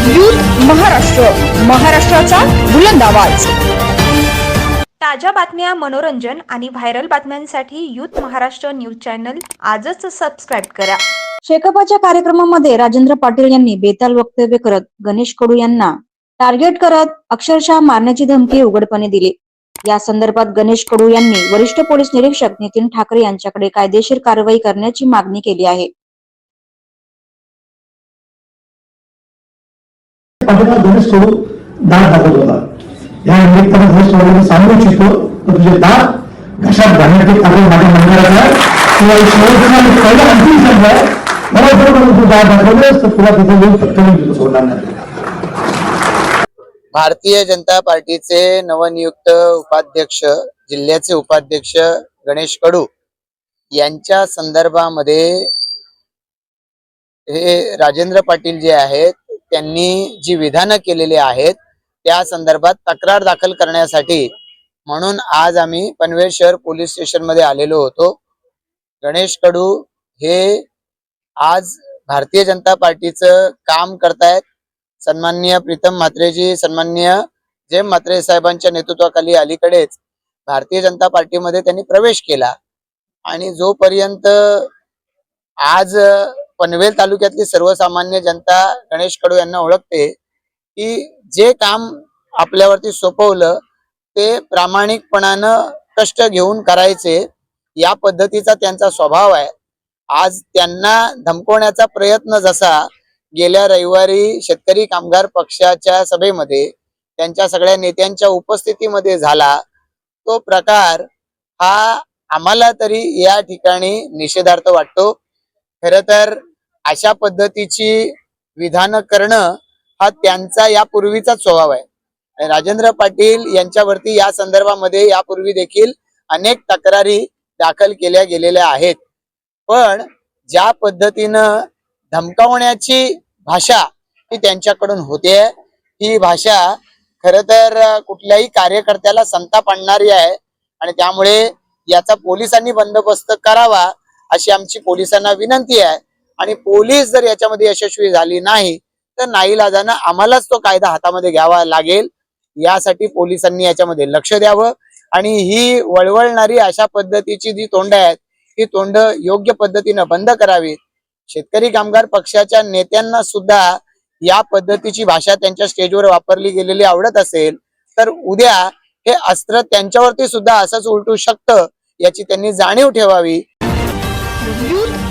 Youth Maharashtra महाराष्ट्राचा बुलंद आवाज. ताज्या बातम्या मनोरंजन आणि व्हायरल बातम्यांसाठी यूथ महाराष्ट्र न्यूज चॅनल आजच सबस्क्राईब करा. शेकापाच्या कार्यक्रमामध्ये राजेंद्र पाटील यांनी बेताल वक्तव्य करत गणेश कडू यांना टार्गेट करत अक्षरशः मारण्याची धमकी उघडपणे दिली. या संदर्भात गणेश कडू यांनी वरिष्ठ पोलीस निरीक्षक नितीन ठाकरे यांच्याकडे कायदेशीर कारवाई करण्याची मागणी केली आहे. पाठीमाग गणेश सोडून दात दाखवत होता या निमित्तानं गणेश कडूला सांगू इच्छितो तर तुझे दात घशात घालण्याचे कारण माझ्या मंडळाचा किंवा शेवटचा पहिला अंतिम संघ आहे. मला बरोबर तू दात दाखवलेस तर तुला तिथे येऊन पटकन देतो सोडणार नाही. भारतीय जनता पार्टीचे नवनियुक्त उपाध्यक्ष जिल्ह्याचे उपाध्यक्ष गणेश कडू यांच्या संदर्भामध्ये हे राजेंद्र पाटील जे आहेत त्यांनी जी विधानं केलेली आहेत त्या संदर्भात तक्रार दाखल करण्यासाठी म्हणून आज आम्ही पनवेल शहर पोलीस स्टेशनमध्ये आलेलो होतो. गणेश कडू हे आज भारतीय जनता पार्टीचं काम करतायत. सन्माननीय प्रीतम म्हात्रेजी सन्माननीय जेम म्हात्रे साहेबांच्या नेतृत्वाखाली अलीकडेच भारतीय जनता पार्टीमध्ये त्यांनी प्रवेश केला. आणि जोपर्यंत आज पनवेल तालुक्यातली सर्वसामान्य जनता गणेश कडू यांना ओळखते की जे काम आपल्यावरती सोपवलं ते प्रामाणिकपणानं कष्ट घेऊन करायचे या पद्धतीचा त्यांचा स्वभाव आहे. आज त्यांना धमकवण्याचा प्रयत्न जसा गेल्या रविवारी शेतकरी कामगार पक्षाच्या सभेमध्ये त्यांच्या सगळ्या नेत्यांच्या उपस्थितीमध्ये झाला तो प्रकार हा आम्हाला तरी या ठिकाणी निषेधार्थ वाटतो. खर तर अशा पद्धतीची विधानं करणं हा त्यांचा यापूर्वीचाच स्वभाव आहे. राजेंद्र पाटील यांच्यावरती या संदर्भामध्ये यापूर्वी देखील अनेक तक्रारी दाखल केल्या गेलेल्या आहेत. पण ज्या पद्धतीनं धमकावण्याची भाषा ही त्यांच्याकडून होते ही भाषा खर तर कुठल्याही कार्यकर्त्याला संताप आणणारी आहे आणि त्यामुळे याचा पोलिसांनी बंदोबस्त करावा अशी आमची पोलिसांना विनंती आहे. आणि पोलीस जर याच्यामध्ये यशस्वी झाली नाही तर नाईलाजानं आम्हालाच तो कायदा हातामध्ये घ्यावा लागेल. यासाठी पोलिसांनी याच्यामध्ये लक्ष द्यावं. आणि ही वळवळणारी अशा पद्धतीची जी तोंड आहेत ही तोंड योग्य पद्धतीनं बंद करावीत. शेतकरी कामगार पक्षाच्या नेत्यांना सुद्धा या पद्धतीची भाषा त्यांच्या स्टेजवर वापरली गेलेली आवडत असेल तर उद्या हे अस्त्र त्यांच्यावरती सुद्धा असंच उलटू शकतं याची त्यांनी जाणीव ठेवावी.